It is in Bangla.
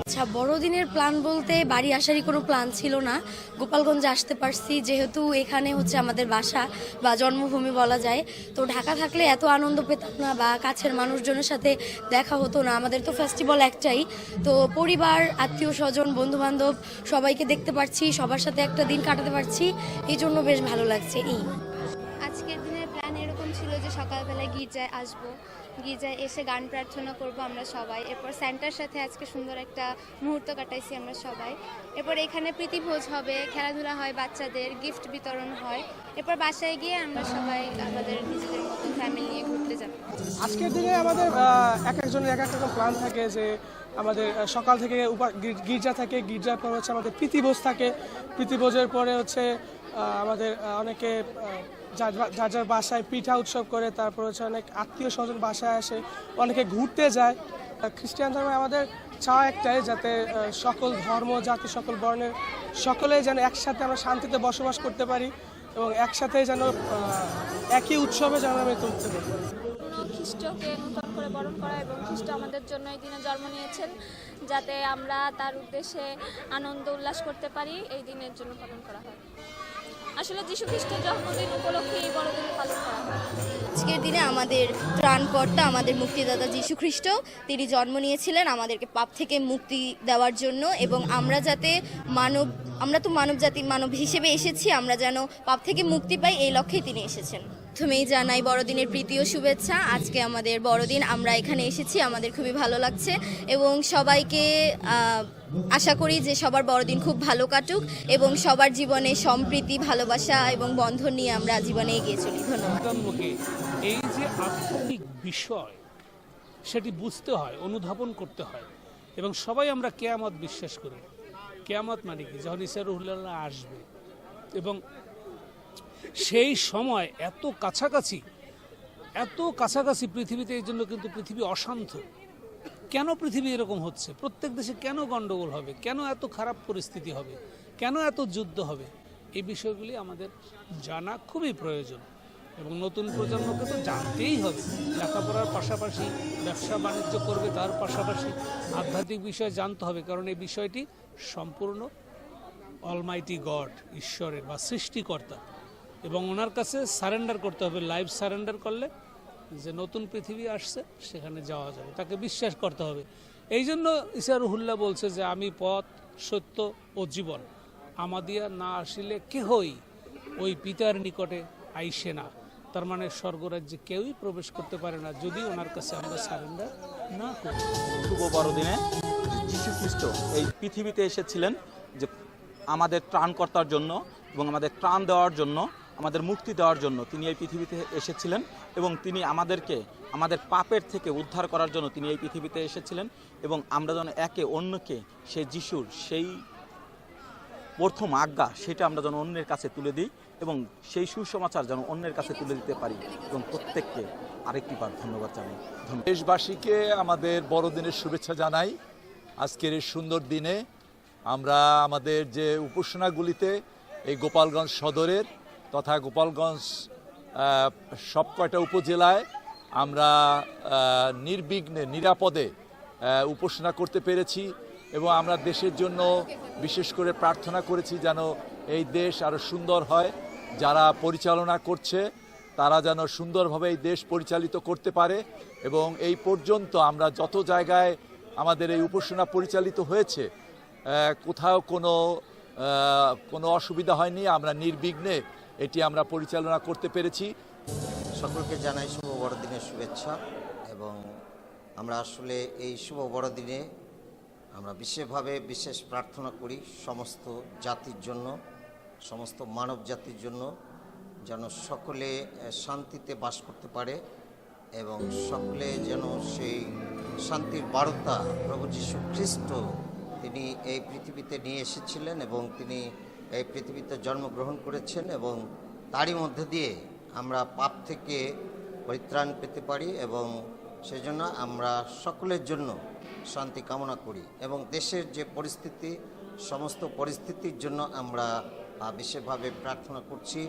আচ্ছা বড়দিনের প্ল্যান বলতে বাড়ি আসারই কোনো প্ল্যান ছিল না। গোপালগঞ্জে আসতে পারছি, যেহেতু এখানে হচ্ছে আমাদের বাসা বা জন্মভূমি বলা যায়। তো ঢাকা থাকলে এত আনন্দ পেতাম না বা কাছের মানুষজনের সাথে দেখা হতো না। আমাদের তো ফেস্টিভ্যাল একটাই। তো পরিবার, আত্মীয় স্বজন বন্ধু বান্ধব সবাইকে দেখতে পারছি, সবার সাথে একটা দিন কাটাতে পারছি। এই জন্য বেশ ভালো লাগছে। এই। ছিল যে সকালবেলায় গির্জায় আসব। গির্জায় এসে গান প্রার্থনা করব আমরা সবাই। এরপর স্যান্টার সাথে আজকে সুন্দর একটা মুহূর্ত কাটাইছি আমরা সবাই। এরপর এখানে প্রীতিভোজ হবে, খেলাধুলা হয় বাচ্চাদের গিফট বিতরণ হয়। এরপর বাসায় গিয়ে আমরা সবাই আমাদের নিজেদের মতো ফ্যামিলি নিয়ে ঘুরতে যাব। আজকের দিনে আমাদের এক একজনের এক এক রকম প্ল্যান থাকে যে আমাদের সকাল থেকে গির্জা থাকে, গির্জার পর হচ্ছে আমাদের প্রীতিভোজ থাকে। প্রীতিভোজের পরে হচ্ছে আমাদের অনেকে যার যার বাসায় পিঠা উৎসব করে, তারপর হচ্ছে অনেক আত্মীয় স্বজন বাসায় আসে, অনেকে ঘুরতে যায়। খ্রিস্টান ধর্মে আমাদের চাওয়া একটাই যাতে সকল ধর্ম, জাতি, সকল বর্ণের সকলে যেন একসাথে আমরা শান্তিতে বসবাস করতে পারি এবং একসাথে যেন একই উৎসবে যেন আমি তুলতে পারি। খ্রিস্টকে নূতন করে বরণ করা এবং খ্রিস্ট আমাদের জন্য এই দিনে জন্ম নিয়েছেন, যাতে আমরা তার উদ্দেশ্যে আনন্দ উল্লাস করতে পারি, এই দিনের জন্য পালন করা হয়। আসলে খ্রিস্টের জন্মদিন উপলক্ষে এই বড়দিন পালন করা আজকের দিনে আমাদের ত্রাণকর্তা, আমাদের মুক্তিদাতা যীশু খ্রিস্ট, তিনি জন্ম নিয়েছিলেন আমাদেরকে পাপ থেকে মুক্তি দেওয়ার জন্য এবং আমরা যাতে মানব, আমরা তো মানব জাতি মানব হিসেবে এসেছি, আমরা যেন পাপ থেকে মুক্তি পাই, এই লক্ষ্যেই তিনি এসেছেন। প্রথমেই জানাই বড়দিনের প্রীতি ও শুভেচ্ছা। আজকে আমাদের বড়দিন, আমরা এখানে এসেছি, আমাদের খুবই ভালো লাগছে। এবং সবাইকে আশা করি যে সবার বড়দিন খুব ভালো কাটুক এবং সবার জীবনে সম্প্রীতি, ভালোবাসা এবং বন্ধন নিয়ে আমরা জীবনে এগিয়ে চলি। ধন্যবাদ। এই যে বিষয়, সেটি বুঝতে হয়, অনুধাবন করতে হয় এবং সবাই আমরা কেয়ামত বিশ্বাস করি। কেয়ামত মানে কি? যখন ইসারুল্লাহ আসবে এবং সেই সময় এত কাছাকাছি এত কাছাকাছি পৃথিবীতে এই জন্য কিন্তু পৃথিবী অশান্ত। কেন পৃথিবী এরকম হচ্ছে? প্রত্যেক দেশে কেন গন্ডগোল হবে? কেন এত খারাপ পরিস্থিতি হবে? কেন এত যুদ্ধ হবে? এই বিষয়গুলি আমাদের জানা খুবই প্রয়োজন এবং নতুন প্রজন্মকে তো জানতেই হবে। লেখাপড়ার পাশাপাশি, ব্যবসা বাণিজ্য করবে তার পাশাপাশি আধ্যাত্মিক বিষয় জানতে হবে কারণ এই বিষয়টি সম্পূর্ণ অলমাইটি গড ঈশ্বরের বা সৃষ্টিকর্তা। এবং ওনার কাছে সারেন্ডার করতে হবে লাইভ সারেন্ডার করলে যে নতুন পৃথিবী আসছে সেখানে যাওয়া যাবে, তাকে বিশ্বাস করতে হবে। এই জন্য ইসারুহুল্লাহ বলছে যে, আমি পথ, সত্য ও জীবন, আমাদিয়া না আসিলে কেহই ওই পিতার নিকটে আইসে না। তার মানে স্বর্গরাজ্যে কেউই প্রবেশ করতে পারে না, যদি ওনার কাছে আমরা সারেন্ডার না করি। শুভ বড়দিনে যীশু খ্রিস্ট এই পৃথিবীতে এসেছিলেন যে আমাদের ত্রাণকর্তার জন্য এবং আমাদের ত্রাণ দেওয়ার জন্য আমাদের মুক্তি দেওয়ার জন্য তিনি এই পৃথিবীতে এসেছিলেন এবং তিনি আমাদেরকে, আমাদের পাপের থেকে উদ্ধার করার জন্য তিনি এই পৃথিবীতে এসেছিলেন এবং আমরা যেন একে অন্যকে সেই যিশুর সেই প্রথম আজ্ঞা সেটা আমরা যেন অন্যের কাছে তুলে দিই এবং সেই সুসমাচার যেন অন্যের কাছে তুলে দিতে পারি এবং প্রত্যেককে আরেকটি বার ধন্যবাদ জানাই। দেশবাসীকে আমাদের বড়দিনের শুভেচ্ছা জানাই। আজকের এই সুন্দর দিনে আমরা আমাদের যে উপাসনাগুলিতে এই গোপালগঞ্জ সদরের তথা গোপালগঞ্জ সব কয়টা উপজেলায় আমরা নির্বিঘ্নে, নিরাপদে উপাসনা করতে পেরেছি এবং আমরা দেশের জন্য বিশেষ করে প্রার্থনা করেছি যেন এই দেশ আরও সুন্দর হয়। যারা পরিচালনা করছে, তারা যেন সুন্দরভাবে এই দেশ পরিচালিত করতে পারে এবং এই পর্যন্ত আমরা যত জায়গায় আমাদের এই উপাসনা পরিচালিত হয়েছে কোথাও কোনো কোনো অসুবিধা হয়নি। আমরা নির্বিঘ্নে এটি আমরা পরিচালনা করতে পেরেছি। সকলকে জানাই শুভ বড়দিনের শুভেচ্ছা এবং আমরা আসলে এই শুভ বড়দিনে আমরা বিশেষভাবে বিশেষ প্রার্থনা করি সমস্ত জাতির জন্য, সমস্ত মানব জাতির জন্য, যেন সকলে শান্তিতে বাস করতে পারে এবং সকলে যেন সেই শান্তির বার্তা প্রভু যীশু খ্রিস্ট তিনি এই পৃথিবীতে নিয়ে এসেছিলেন এবং তিনি এই পৃথিবীতে জন্মগ্রহণ করেছেন এবং তারই মধ্যে দিয়ে আমরা পাপ থেকে পরিত্রাণ পেতে পারি এবং সেজন্য আমরা সকলের জন্য শান্তি কামনা করি এবং দেশের যে পরিস্থিতি, সমস্ত পরিস্থিতির জন্য আমরা বিশেষভাবে প্রার্থনা করছি।